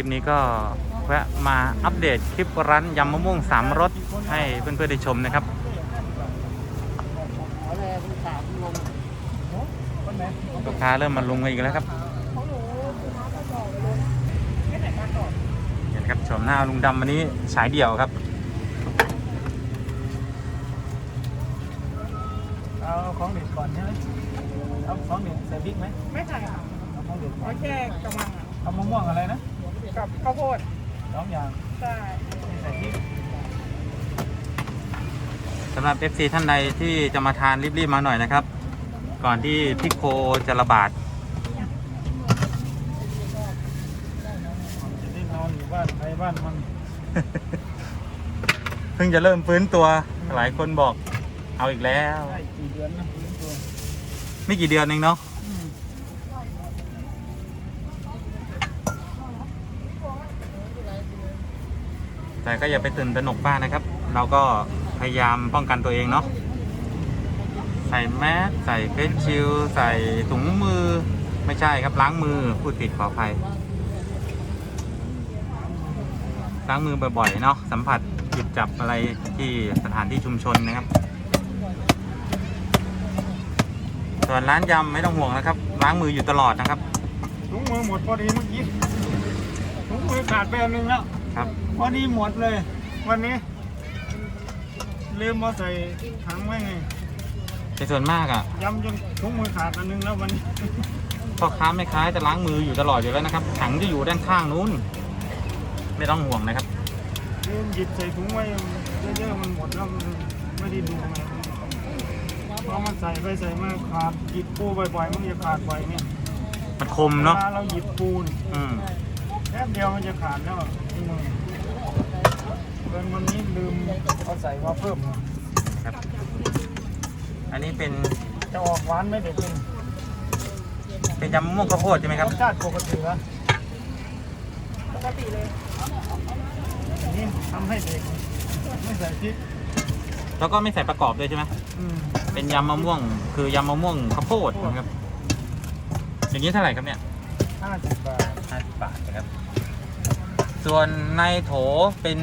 ลิปนี้ก็แวะมาอัปเดตคลิปร้านยำมะม่วงสามรสให้เพื่อนๆได้ชมนะครับเอาเลยคุณสามลงคนไหนลูกค้าเริ่มมาลุงกันอีกแล้วครับเขาหนูคุณน้าก็บอกเลยไม่ไหนมาก่อนเห็นครับชมหน้าลุงดำวันนี้ฉายเดี่ยวครับเอาของเด็ดก่อนใช่ไหมเอาของเด็ดใส่พริกไหมไม่ใส่ค่ะเอาของเด็ดก่อเอานแค่กระมังอะเอามะม่วงอะไรนะ กับข้าวโพดสองอย่างใช่ไม่ใส่พริกสำหรับ FC ท่านใดที่จะมาทานรีบๆมาหน่อยนะครับ ก่อนที่พิษโคจะระบาดจะได้นอนอยู่บ้านใครบ้านมันเพิ่งจะเริ่มฟื้นตัวหลายคนบอกเอาอีกแล้ว ได้กี่เดือนนะฟื้นตัว ไม่กี่เดือนเองเนาะ แต่ก็อย่าไปตื่นตระหนกบ้างนะครับ เราก็พยายามป้องกันตัวเองเนาะใส่แมสใส่เฟสชิลด์ใส่ถุงมือไม่ใช่ครับล้างมือพูดผิดขออภัยล้างมือบ่อยๆเนาะสัมผัสหยิบจับอะไรที่สถานที่ชุมชนนะครับ ส่วนร้านยำไม่ต้องห่วงนะครับ ล้างมืออยู่ตลอดนะครับถุงมือหมดพอดีเมื่อกี้ถุงมือขาดไปอันหนึงแล้วครับ พอดีหมดเลย วันนี้ ลืมมาใส่ถังไว้ไงแต่ส่วนมากอะ่ะยำจนถุงมือขาดอันหนึงแล้ววันนี้ พ่อค้าแม่ค้าจะล้างมืออยู่ตลอดอยู่แล้วนะครับ ถังจะอยู่ด้านข้างนู้น ไม่ต้องห่วงนะครับลืมหยิบใส่ถุงไว้เยอะๆมันหมดแล้วมันไม่ได้ดูไงพอมันใส่ไปใส่มาขาดหยิบปูบ่อยๆมันจะขาดบ่อยเนี่ยมันคมเนาะวลเราหยิบปูนอืม แป๊บเดียวมันจะขาดแล้วถุงมือ เดินวันนี้ลืมเอาใส่มาเพิ่มครับ อันนี้เป็นจะออกหวานไหม่เด็กเองเป็นยำมะม่วงข้าวโพดใช่ไหมครับรสชาติปกติแล้วปกติเลยนี่ทำให้เด็กไม่ใส่พริกแล้วก็ไม่ใส่ประกอบด้วยใช่ไหมอืมเป็นยำมะม่วง คือยำมะม่วงข้าวโพดนะครับ อย่างนี้เท่าไหร่ครับเนี่ยห้าสิบบาทห้าสิบบาทนะครับ ส่วนในโถเป็น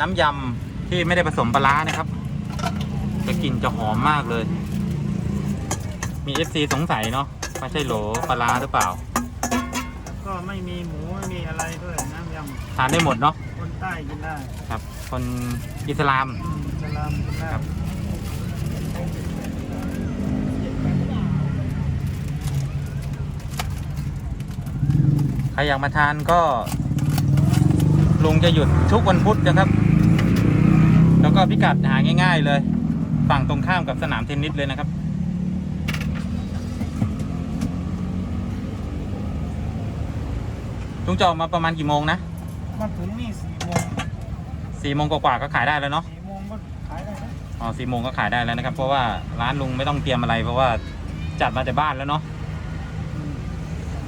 น้ำยำที่ไม่ได้ผสมปลาร้านะครับ จะกลิ่นจะหอมมากเลย มี FC สงสัยเนาะว่าใช่โหลปลาร้าหรือเปล่า ก็ไม่มีหมูไม่มีอะไรด้วยน้ำยทานได้หมดเนาะำคนใต้กินได้ครับ คนอิสลาม อืมสลามกินได้ครับ ใครอยากมาทานก็ ลุงจะหยุดทุกวันพุธนะครับ แล้วก็พิกัดหาง่าย ๆ เลย ฝั่งตรงข้ามกับสนามเทนนิสเลยนะครับ ลุงจะออกมาประมาณกี่โมงนะมาถึงนี่สี่โมงสี่โมงกว่าๆก็ขายได้แล้วเนาะสี่โมงก็ขายได้นะอ๋อสี่โมงก็ขายได้แล้วนะครับ เพราะว่าร้านลุงไม่ต้องเตรียมอะไร เพราะว่าจัดมาแต่บ้านแล้วเนาะ อืม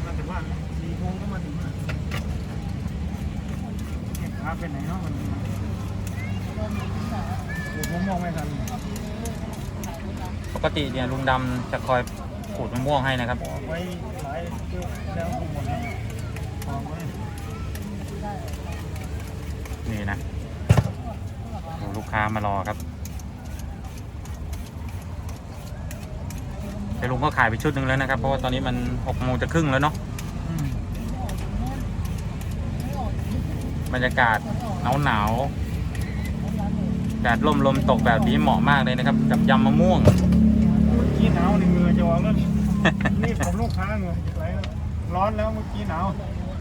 มาถึงบ้านนะสี่โมงก็มาถึงแล้วเก็บขาไปไหนเนาะวันนี้ เดี๋ยวผมมองไม่ทันปกติเนี่ยลุงดำจะคอยขูดมะม่วงให้นะครับ ออกไว้หลายเยอะแล้วก็หมดแล้วออกไว้นี่นะโอ้ลูกค้ามารอครับแต่ลุงก็ขายไปชุดหนึ่งแล้วนะครับ เพราะว่าตอนนี้มันหกโมงจะครึ่งแล้วเนาะอืมบรรยากาศหนาวหนาวๆ แดดลมลมตกแบบนี้เหมาะมากเลยนะครับ กับยำมะม่วงเมื่อกี้หนาวในมือจะออกแล้วนี่นี่ผมลูกค้าเหงื่อจะไหลแล้วร้อนแล้วเมื่อกี้หนาว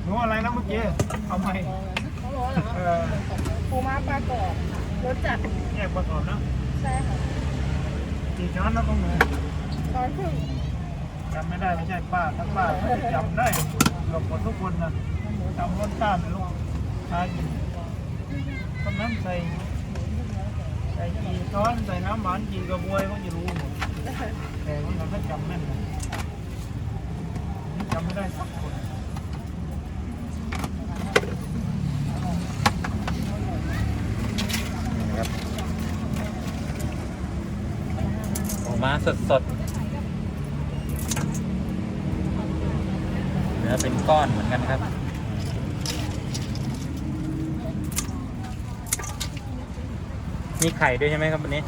หนูอะไรนะเมื่อกี้เอาไหมเขาบอกว่าเหรอเออปูม้าปลากรอบรสจัดแยกประกอบนะใช่ค่ะกี่ช้อนนะต้องหนูตอนครึ่งจำไม่ได้ไม่ใช่ป้าถ้าป้าเขาจะจำได้เกือบหมดทุกคนนะจำรสชาติในลูกค้ากินตอนนั้นใส่ใส่กี่ช้อนใส่น้ำหวานกี่กระบวยก็จะรู้หมดแต่คนนั้นก็จำแม่นนะจำไม่ได้สักคนนะครับออกมาสดสดเนื้อเป็นก้อนเหมือนกันครับ มีไข่ด้วยใช่ไหมครับวันนี้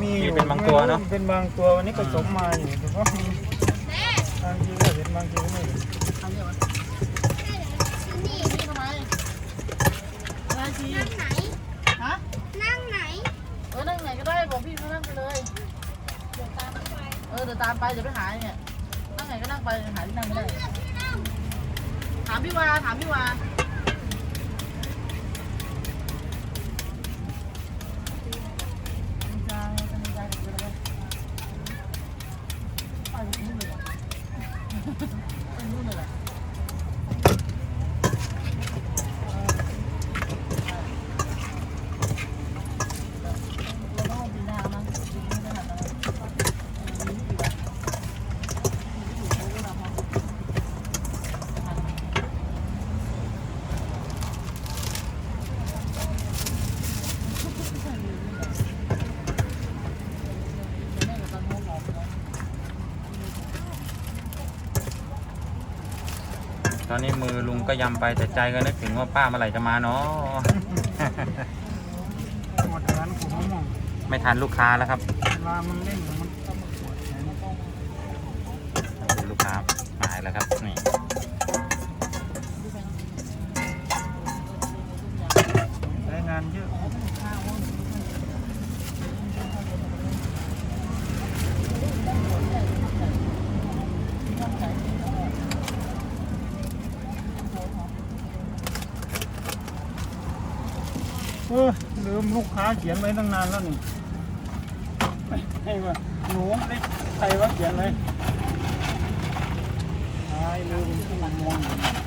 มีอยู่เป็นบางตัวเนอะ เป็นบางตัววันนี้ผสมมาอยู่แต่ว่ามีบางทีก็เห็นบางทีก็ไม่เห็นทำเดี๋ยววะนี่นี่ทำไมอะไรทีนั่งไหน ฮะ นั่งไหน เออนั่งไหนก็ได้บอกพี่เขานั่งไปเลยเดี๋ยวตามไปเออเดี๋ยวตามไปเดี๋ยวไปหาเนี่ยนั่งไหนก็นั่งไปหาที่นั่งไม่ได้ถามพี่วาถามพี่วาใจใจใจใจไปนู่นเลยไปนู่นเลย ต อนนี้มือลุงก็ยำไปแต่ใจก็นึกถึงว่าป้าเมื่อไหร่จะมาเนาะหมดร้านผมมองไม่ทันลูกค้าแล้วครับเวลามันเล่น ออลืมลูกค้าเขียนไว้ตั้งนานแล้วนี่ให้ว่าหนูไม่ใครว่าเขียนไว้ตายลืมที่มันมองอยู่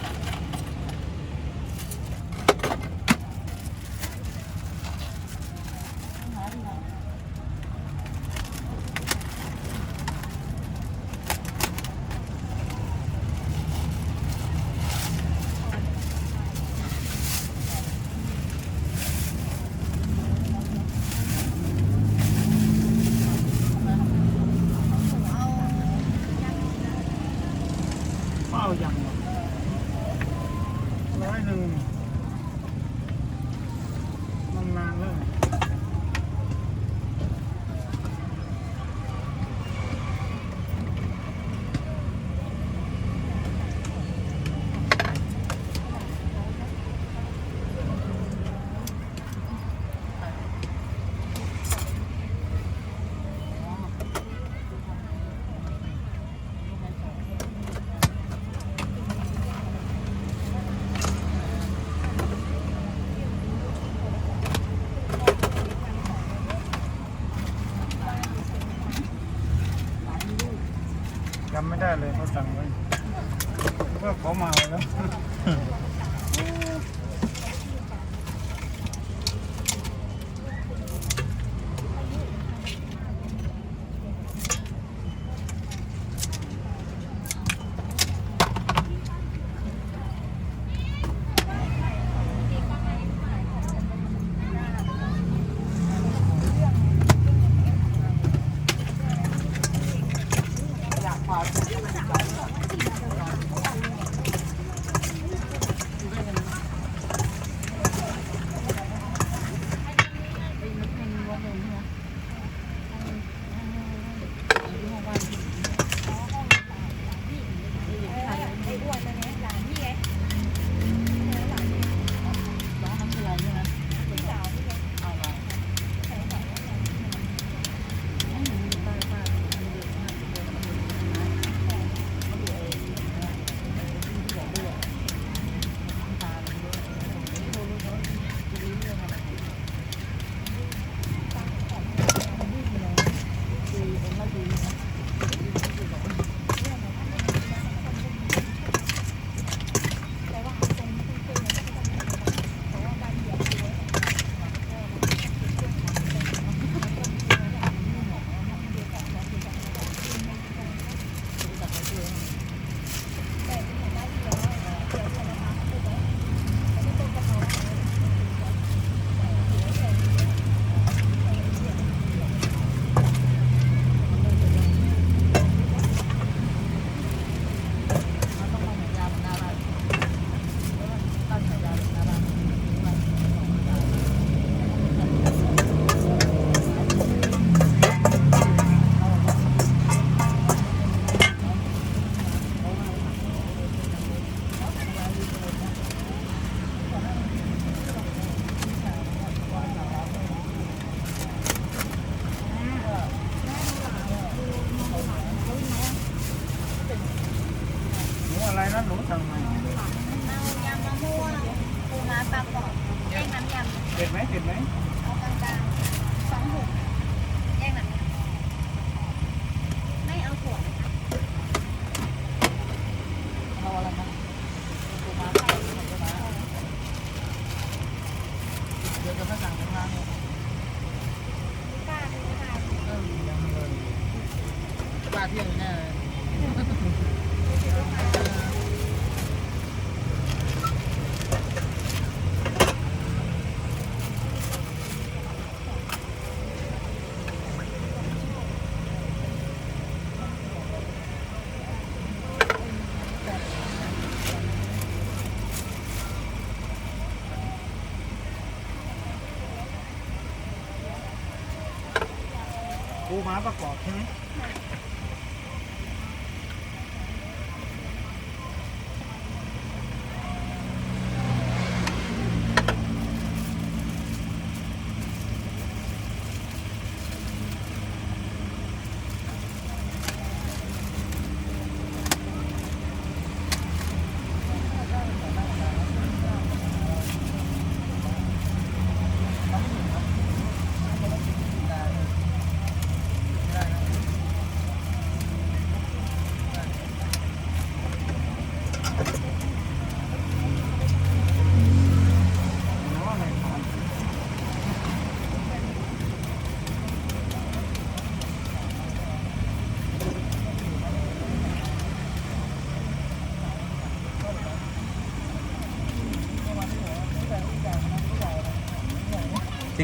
ม้าประกอบใช่ไหม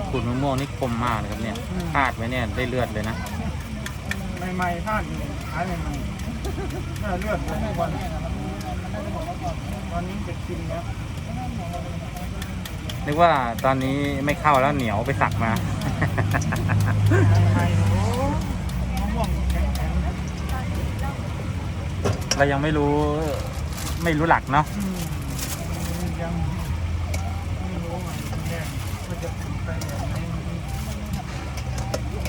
ขูดมะม่วงนี่คมมากนะครับเนี่ยพลาดไว้เนี่ยได้เลือดเลยนะใหม่ๆพลาดอยู่ขายใหม่ๆน่าเลือดเลยทุกวันตอนนี้จะกินแล้วนึกว่าตอนนี้ไม่เข้าแล้วเหนียวไปสักมาใหม่ๆโอ้มะม่วงแข็งเรายังไม่รู้ไม่รู้หลักเนาะ ๆอืมยังไม่รู้ไงแน่ว่าจะเป็นไปแบบไหน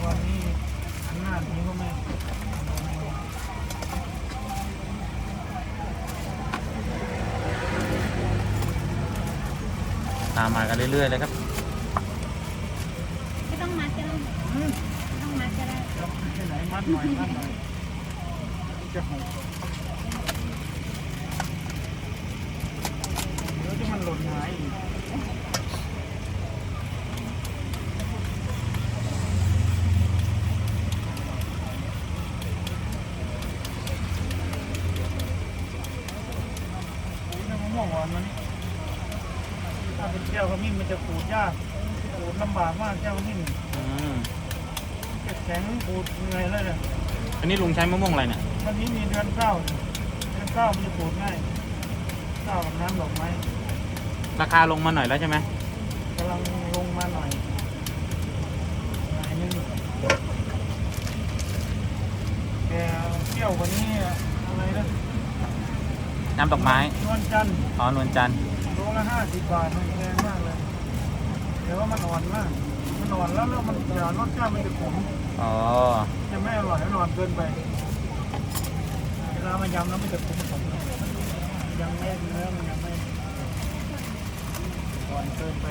วันนี้อันหน้านี้ก็ไม่ ตามมากันเรื่อยๆเลยครับ ไม่ต้องมัดก็ได้อืมไม่ต้องมัดก็ได้จะไปไหนมัดหน่อยมัดหน่อยจะหกเดี๋ยวที่มันหล่นหายอีกโอ้ยน้ำมะม่วงหวานมัน ถ้าเป็นแก้วขมิ้นมันจะขูดยากขูดลำบากมากแก้วขมิ้นอืมจะแข็งขูดเหนื่อยเลยเนี่ยอันนี้ลุงใช้มะม่วงอะไรเนี่ยวันนี้มีเดือนเก้าเดือนเก้ามันจะปลูกง่ายเก้ากับน้ำดอกไม้ราคาลงมาหน่อยแล้วใช่ไหมกำลังลงมาหน่อยหน่อยนึงแต่เที่ยวกวันนี้อะไรนะน้ำดอกไม้นวลจันทร์อ๋อนวลจันทร์โละห้าสิบบาทมันแพงมากเลยเดี๋ยวว่ามันอ่อนมาก มันอ่อนแล้วแล้วมันจะรสชาติมันจะขมอ๋อ จะไม่อร่อยไม่อ่อนเกินไปเวลามายำแล้วมันจะขมขมยังไม่เนื้อมันยังไม่อ่อนเกินไป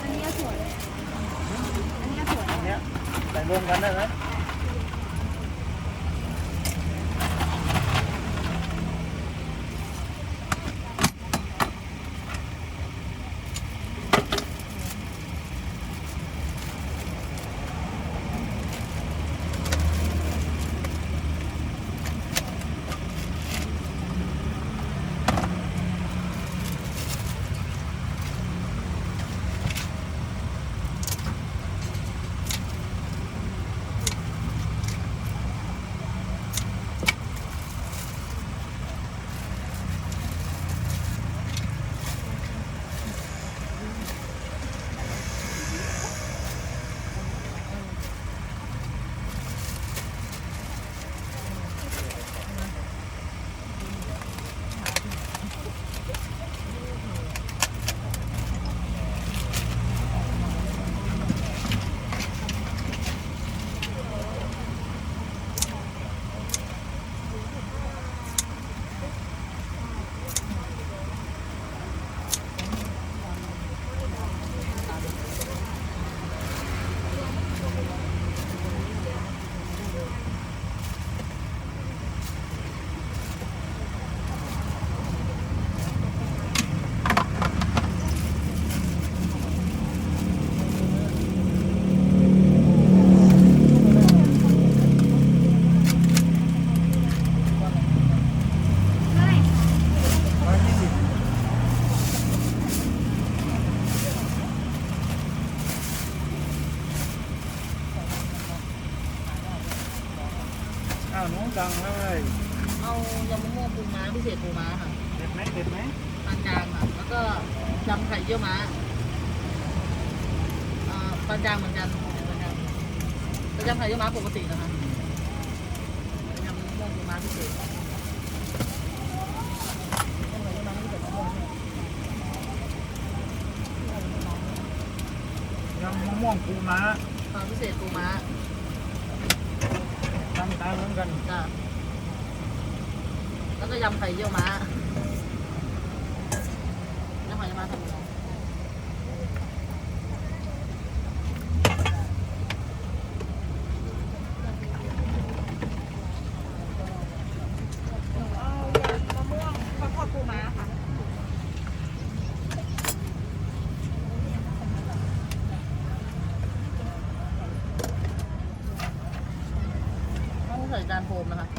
อันนี้ก็ถั่วเลยอันนี้ก็ถั่ว อันเนี้ยใส่ รวมกันได้ไหมาปานกลางเหมือนกันเหมือนกันแล้วยำไข่เยี่ยวม้าปกตินะคะยำมะม่วงปูม้าพิเศษยำไข่เยี่ยวม้าพิเศษมะม่วงเนี่ยยำมะม่วงปูม้าความพิเศษปูม้าทำตามเหมือนกันจ้ะแล้วก็ยำไข่เยี่ยวม้ายำไข่เยี่ยวม้าทำยังไง เอามะม่วงข้าวโพดปูม้าค่ะ ต้านโฟมนะคะ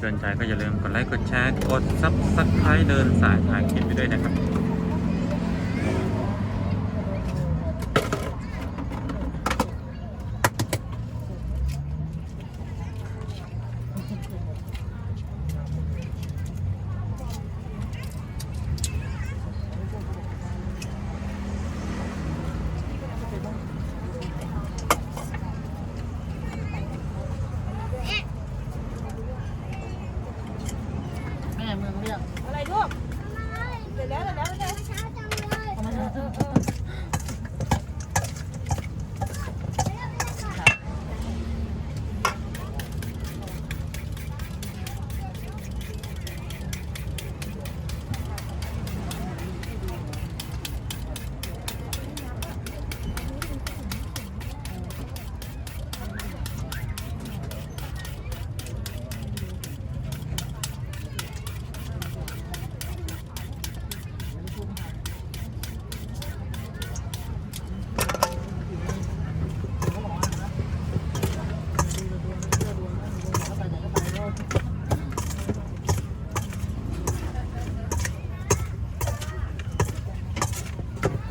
คลิปเดินใจก็อย่าลืมกดไลค์กดแชร์กดซับสไครต์เดินสายถ่ายคลิปไปด้วยนะครับ แม่เมืองเรียก อะไรลูกเดี๋ยวแล้วเดี๋ยวแล้วเดี๋ยวเช้าจังเลย เอามาเถอะ เออเออ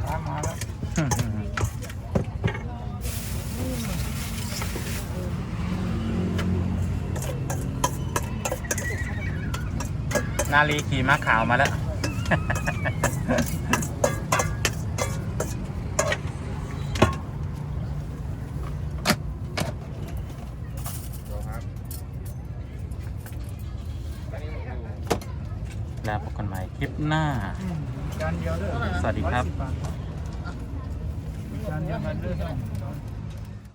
ตามมาแล้ว นาลีขี่ม้าขาวมาแล้ว